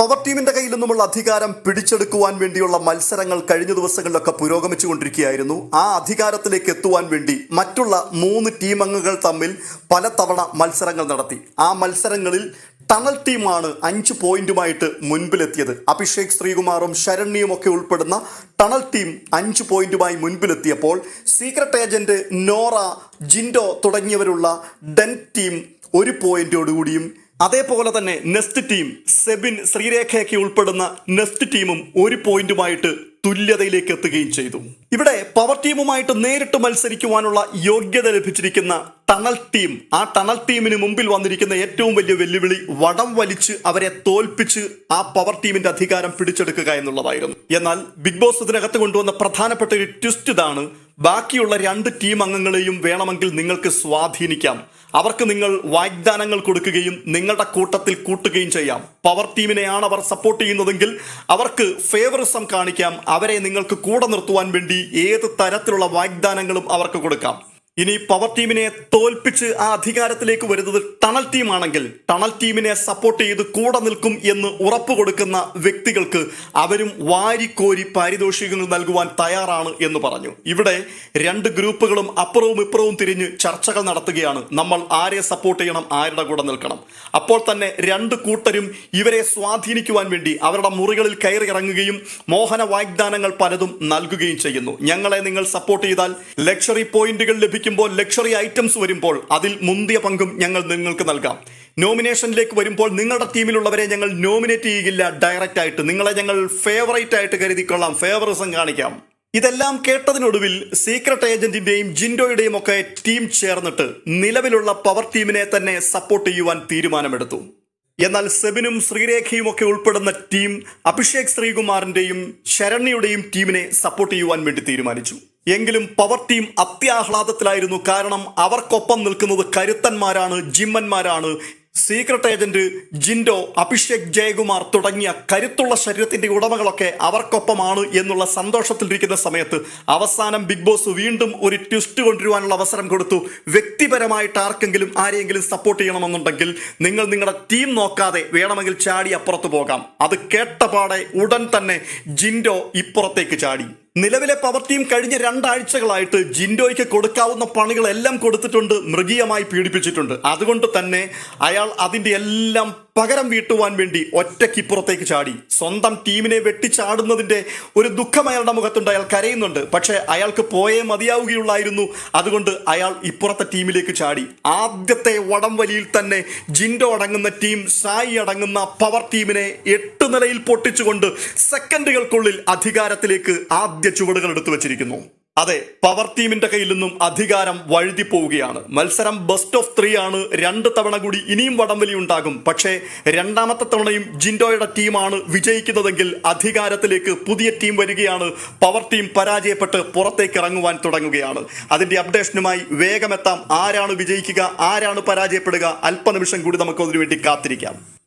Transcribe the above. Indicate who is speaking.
Speaker 1: Power ടീമിന്റെ കയ്യിൽ നിന്നുമുള്ള അധികാരം പിടിച്ചെടുക്കുവാൻ വേണ്ടിയുള്ള മത്സരങ്ങൾ കഴിഞ്ഞ ദിവസങ്ങളിലൊക്കെ പുരോഗമിച്ചുകൊണ്ടിരിക്കുകയായിരുന്നു. ആ അധികാരത്തിലേക്ക് എത്തുവാൻ വേണ്ടി മറ്റുള്ള മൂന്ന് ടീം അംഗങ്ങൾ തമ്മിൽ പലതവണ മത്സരങ്ങൾ നടത്തി. ആ മത്സരങ്ങളിൽ ടണൽ ടീമാണ് അഞ്ച് പോയിന്റുമായിട്ട് മുൻപിലെത്തിയത്. അഭിഷേക് ശ്രീകുമാറും ശരണ്യയും ഒക്കെ ഉൾപ്പെടുന്ന ടണൽ ടീം അഞ്ച് പോയിന്റുമായി മുൻപിലെത്തിയപ്പോൾ സീക്രട്ട് ഏജന്റ് നോറ ജിൻഡോ തുടങ്ങിയവരുള്ള ഡെൻ ടീം ഒരു പോയിന്റോടുകൂടിയും അതേപോലെ തന്നെ നെസ്റ്റ് ടീം സെബിൻ ശ്രീരേഖയൊക്കെ ഉൾപ്പെടുന്ന നെസ്റ്റ് ടീമും ഒരു പോയിന്റുമായിട്ട് തുല്യതയിലേക്ക് എത്തുകയും ചെയ്തു. ഇവിടെ പവർ ടീമുമായിട്ട് നേരിട്ട് മത്സരിക്കുവാനുള്ള യോഗ്യത ലഭിച്ചിരിക്കുന്ന ടണൽ ടീം ആ ടണൽ ടീമിന് മുമ്പിൽ വന്നിരിക്കുന്ന ഏറ്റവും വലിയ വെല്ലുവിളി വടം വലിച്ച് അവരെ തോൽപ്പിച്ച് ആ പവർ ടീമിന്റെ അധികാരം പിടിച്ചെടുക്കുക എന്നുള്ളതായിരുന്നു. എന്നാൽ ബിഗ് ബോസ് ഇതിനകത്ത് കൊണ്ടുവന്ന പ്രധാനപ്പെട്ട ഒരു ട്വിസ്റ്റ് ഇതാണ് ബാക്കിയുള്ള രണ്ട് ടീം അംഗങ്ങളെയും വേണമെങ്കിൽ നിങ്ങൾക്ക് സ്വാധീനിക്കാം. അവർക്ക് നിങ്ങൾ വാഗ്ദാനങ്ങൾ കൊടുക്കുകയും നിങ്ങളുടെ കൂട്ടത്തിൽ കൂട്ടുകയും ചെയ്യാം. പവർ ടീമിനെയാണ് അവർ സപ്പോർട്ട് ചെയ്യുന്നതെങ്കിൽ അവർക്ക് ഫേവറിസം കാണിക്കാം. അവരെ നിങ്ങൾക്ക് കൂടെ നിർത്തുവാൻ വേണ്ടി ഏത് തരത്തിലുള്ള വാഗ്ദാനങ്ങളും അവർക്ക് കൊടുക്കാം. ഇനി പവർ ടീമിനെ തോൽപ്പിച്ച് ആ അധികാരത്തിലേക്ക് വരുന്നത് ടണൽ ടീമാണെങ്കിൽ ടണൽ ടീമിനെ സപ്പോർട്ട് ചെയ്ത് കൂടെ നിൽക്കും എന്ന് ഉറപ്പ് കൊടുക്കുന്ന വ്യക്തികൾക്ക് അവരും വാരിക്കോരി പാരിതോഷികങ്ങൾ നൽകുവാൻ തയ്യാറാണ് എന്ന് പറഞ്ഞു. ഇവിടെ രണ്ട് ഗ്രൂപ്പുകളും അപ്പുറവും ഇപ്പുറവും തിരിഞ്ഞ് ചർച്ചകൾ നടത്തുകയാണ്. നമ്മൾ ആരെ സപ്പോർട്ട് ചെയ്യണം ആരുടെ കൂടെ നിൽക്കണം. അപ്പോൾ തന്നെ രണ്ട് കൂട്ടരും ഇവരെ സ്വാധീനിക്കുവാൻ വേണ്ടി അവരുടെ മുറികളിൽ കയറി ഇറങ്ങുകയും മോഹന വാഗ്ദാനങ്ങൾ പലതും നൽകുകയും ചെയ്യുന്നു. ഞങ്ങളെ നിങ്ങൾ സപ്പോർട്ട് ചെയ്താൽ ലക്ഷറി പോയിന്റുകൾ ലഭിക്കുമ്പോൾ ലക്ഷറി ഐറ്റംസ് വരുമ്പോൾ അതിൽ മുന്തിയ പങ്കും ഞങ്ങൾ നിങ്ങൾക്ക് നൽകാം. നോമിനേഷനിലേക്ക് വരുമ്പോൾ നിങ്ങളുടെ ടീമിലുള്ളവരെ ഞങ്ങൾ നോമിനേറ്റ് ചെയ്യില്ല ഡയറക്റ്റ് ആയിട്ട്. നിങ്ങളെ ഞങ്ങൾ ഫേവറേറ്റ് ആയിട്ട് കരുതിക്കൊള്ളാം. ഫേവറിസം കാണിക്കാം. ഇതെല്ലാം കേട്ടതിനൊടുവിൽ സീക്രട്ട് ഏജന്റിന്റെയും ജിൻഡോയുടെയും ഒക്കെ ടീം ചേർന്നിട്ട് നിലവിലുള്ള പവർ ടീമിനെ തന്നെ സപ്പോർട്ട് ചെയ്യുവാൻ തീരുമാനമെടുത്തു. എന്നാൽ സെബിനും ശ്രീരേഖയും ഒക്കെ ഉൾപ്പെടുന്ന ടീം അഭിഷേക് ശ്രീകുമാറിന്റെയും ശരണ്യയുടെയും ടീമിനെ സപ്പോർട്ട് ചെയ്യുവാൻ വേണ്ടി തീരുമാനിച്ചു. എങ്കിലും പവർ ടീം അത്യാഹ്ലാദത്തിലായിരുന്നു. കാരണം അവർക്കൊപ്പം നിൽക്കുന്നത് കരുത്തന്മാരാണ് ജിമ്മന്മാരാണ് സീക്രട്ട് ഏജന്റ് ജിൻഡോ അഭിഷേക് ജയകുമാർ തുടങ്ങിയ കരുത്തുള്ള ശരീരത്തിന്റെ ഉടമകളൊക്കെ അവർക്കൊപ്പമാണ് എന്നുള്ള സന്തോഷത്തിലിരിക്കുന്ന സമയത്ത് അവസാനം ബിഗ് ബോസ് വീണ്ടും ഒരു ട്വിസ്റ്റ് കൊണ്ടുവരുവാനുള്ള അവസരം കൊടുത്തു. വ്യക്തിപരമായിട്ട് ആർക്കെങ്കിലും ആരെയെങ്കിലും സപ്പോർട്ട് ചെയ്യണമെന്നുണ്ടെങ്കിൽ നിങ്ങൾ നിങ്ങളുടെ ടീം നോക്കാതെ വേണമെങ്കിൽ ചാടി അപ്പുറത്ത് പോകാം. അത് കേട്ടപാടെ ഉടൻ തന്നെ ജിൻഡോ ഇപ്പുറത്തേക്ക് ചാടി. നിലവിലെ പവർ ടീം കഴിഞ്ഞ രണ്ടാഴ്ചകളായിട്ട് ജിൻഡോയ്ക്ക് കൊടുക്കാവുന്ന പണികളെല്ലാം കൊടുത്തിട്ടുണ്ട് മൃഗീയമായി പീഡിപ്പിച്ചിട്ടുണ്ട്. അതുകൊണ്ട് തന്നെ അയാൾ അതിന്റെ എല്ലാം പകരം വീട്ടുവാൻ വേണ്ടി ഒറ്റയ്ക്ക് ഇപ്പുറത്തേക്ക് ചാടി. സ്വന്തം ടീമിനെ വെട്ടിച്ചാടുന്നതിന്റെ ഒരു ദുഃഖം അയാളുടെ മുഖത്തുണ്ട്. അയാൾ കരയുന്നുണ്ട്. പക്ഷേ അയാൾക്ക് പോയേ മതിയാവുകയുള്ളായിരുന്നു. അതുകൊണ്ട് അയാൾ ഇപ്പുറത്തെ ടീമിലേക്ക് ചാടി. ആദ്യത്തെ വടം വലിയിൽ തന്നെ ജിൻഡോ അടങ്ങുന്ന ടീം സായി അടങ്ങുന്ന പവർ ടീമിനെ എട്ട് നിലയിൽ പൊട്ടിച്ചുകൊണ്ട് സെക്കൻഡുകൾക്കുള്ളിൽ അധികാരത്തിലേക്ക് ആദ്യ ചുവടുകൾ എടുത്തു വച്ചിരിക്കുന്നു അതെ പവർ ടീമിന്റെ കയ്യിൽ നിന്നും അധികാരം വഴുതി പോവുകയാണ്. മത്സരം ബെസ്റ്റ് ഓഫ് ത്രീ ആണ്. രണ്ട് തവണ കൂടി ഇനിയും വടംവലി ഉണ്ടാകും. പക്ഷേ രണ്ടാമത്തെ തവണയും ജിൻഡോയുടെ ടീമാണ് വിജയിക്കുന്നതെങ്കിൽ അധികാരത്തിലേക്ക് പുതിയ ടീം വരികയാണ്. പവർ ടീം പരാജയപ്പെട്ട് പുറത്തേക്ക് ഇറങ്ങുവാൻ തുടങ്ങുകയാണ്. അതിന്റെ അപ്ഡേഷനുമായി വേഗമെത്താം. ആരാണ് വിജയിക്കുക ആരാണ് പരാജയപ്പെടുക അല്പനിമിഷം കൂടി നമുക്ക് അതിനുവേണ്ടി കാത്തിരിക്കാം.